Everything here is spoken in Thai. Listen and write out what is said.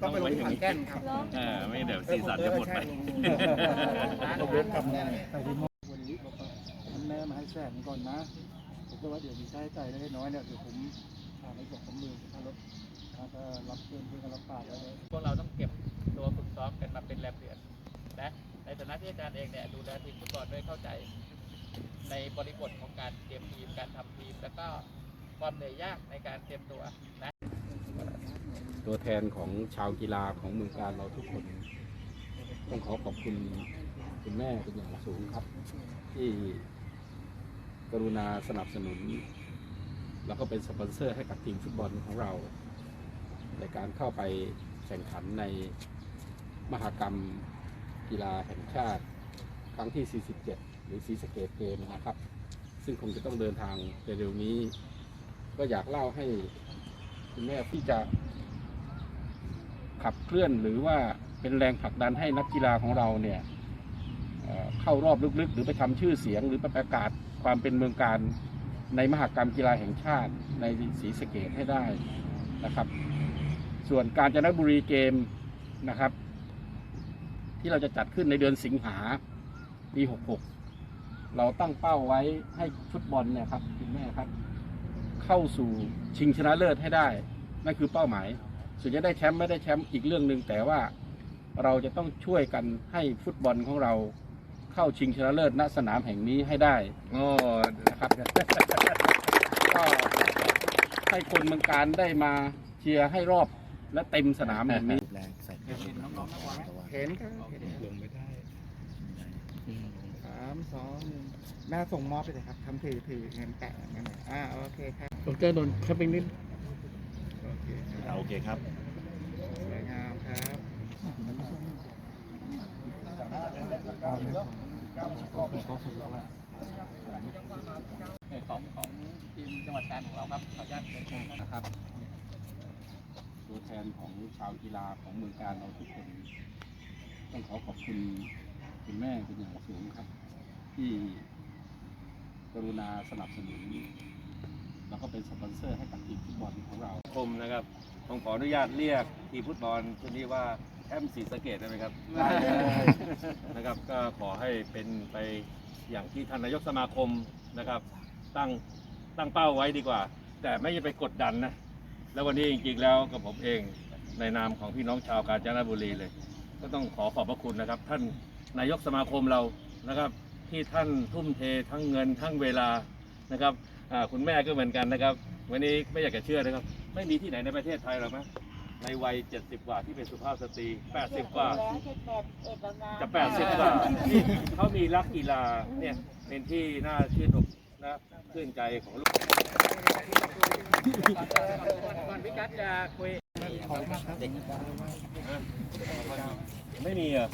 ก็ไปลงที่ขอนแก่นครับเออไม่เดี๋ยวสีสันจะหมดไปผมเล่นกับแม่ใส่ที่มอวันนี้บอกว่าอันแม่มาให้แสนก่อนนะผมก็ว่าเดี๋ยวมีค่าใช้จ่ายเล็กน้อยเนี่ยเดี๋ยวผมหาให้สองสามหมื่นค่ารถถ้าก็รับเพื่อนเพื่อนก็รับปากไว้เลยพวกเราต้องเก็บตัวฝึกซ้อมกันมาเป็นแรมเดือนนะในฐานะที่อาจารย์เองเนี่ยดูแลทีมฟุตบอลด้วยเข้าใจ ในบริบทของการเตรียมทีมการทำทีม แล้วก็ความเหนื่อยยากในการเตรียมตัวนะ ตัวแทนของชาวกีฬาของเมืองการเราทุกคน ต้องขอขอบคุณคุณแม่เป็นอย่างสูงครับ ที่กรุณาสนับสนุน แล้วก็เป็นสปอนเซอร์ให้กับทีมฟุตบอลของเรา ในการเข้าไปแข่งขันในมหกรรมกีฬาแห่งชาติครั้งที่ 47 หรือซีสะเกตเกมนะครับ ซึ่งคงจะต้องเดินทางเร็วๆนี้ ก็อยากเล่าให้คุณแม่ที่จะ ขับเคลื่อนหรือว่าเป็นแรงผลักดันให้นักกีฬาของเราเนี่ยเข้ารอบลึกๆ หรือไปทำชื่อเสียง หรือไปประกาศความเป็นเมืองการในมหากรรมกีฬาแห่งชาติในศรีสะเกดให้ได้นะครับ ส่วนการจนบุรีเกมนะครับ ที่เราจะจัดขึ้นในเดือนสิงหาปี 66 เราตั้งเป้าไว้ให้ฟุตบอลเนี่ยครับคุณแม่ครับ เข้าสู่ชิงชนะเลิศให้ได้ นั่นคือเป้าหมาย ส่วนจะได้แชมป์ไม่ได้แชมป์อีกเรื่องหนึ่งแต่ว่าเราจะต้องช่วยกันให้ฟุตบอลของเราเข้าชิงชนะเลิศณสนามแห่งนี้ให้ได้นะครับก็ให้คนเมืองการได้มาเชียร์ให้รอบและเต็มสนามแห่งนี้เห็นก็ลงไม่ได้สามสองหนึ่งแม่ส่งมอบไปเลยครับทำถือถือเงินแปะเงินไหนอ่าโอเคครับผมเจอโดนแค่เป็นนิดโอเคครับ โอเคครับสวยงามครับในของของทีมจังหวัดการของเราครับขออนุญาตเป็นเชิญนะครับนะครับ ตัวแทนของชาวกีฬาของเมืองการเราทุกคน ต้องขอขอบคุณคุณแม่เป็นอย่างสูงครับ ที่กรุณาสนับสนุนแล้วก็เป็นสปอนเซอร์ให้กับทีมฟุตบอลของเราคมนะครับ ผมขออนุญาตเรียกทีมฟุตบอลชุดนี้ว่าแชมป์ศรีสะเกดได้ไหมครับได้เลยนะครับ ก็ขอให้เป็นไปอย่างที่ท่านนายกสมาคมนะครับ ตั้งตั้งเป้าไว้ดีกว่า แต่ไม่ใช่ไปกดดันนะ แล้ววันนี้จริงๆแล้วกับผมเองในนามของพี่น้องชาวกาญจนบุรีเลย ก็ต้องขอขอบพระคุณนะครับ ท่านนายกสมาคมเรานะครับ ที่ท่านทุ่มเททั้งเงินทั้งเวลานะครับอ่าคุณแม่ก็เหมือนกันนะครับ วันนี้ไม่อยากจะเชื่อนะครับ ไม่มีที่ไหนในประเทศไทยหรอกนะในวัย 70 กว่าที่เป็นสุภาพสตรี 80 กว่า จะ 80 กว่าที่เขามีรักกีฬาเนี่ยเป็นที่น่าชื่นอกนะชื่นใจของลูกก่อนพี่กัสจะคุยไม่มีเหรอะ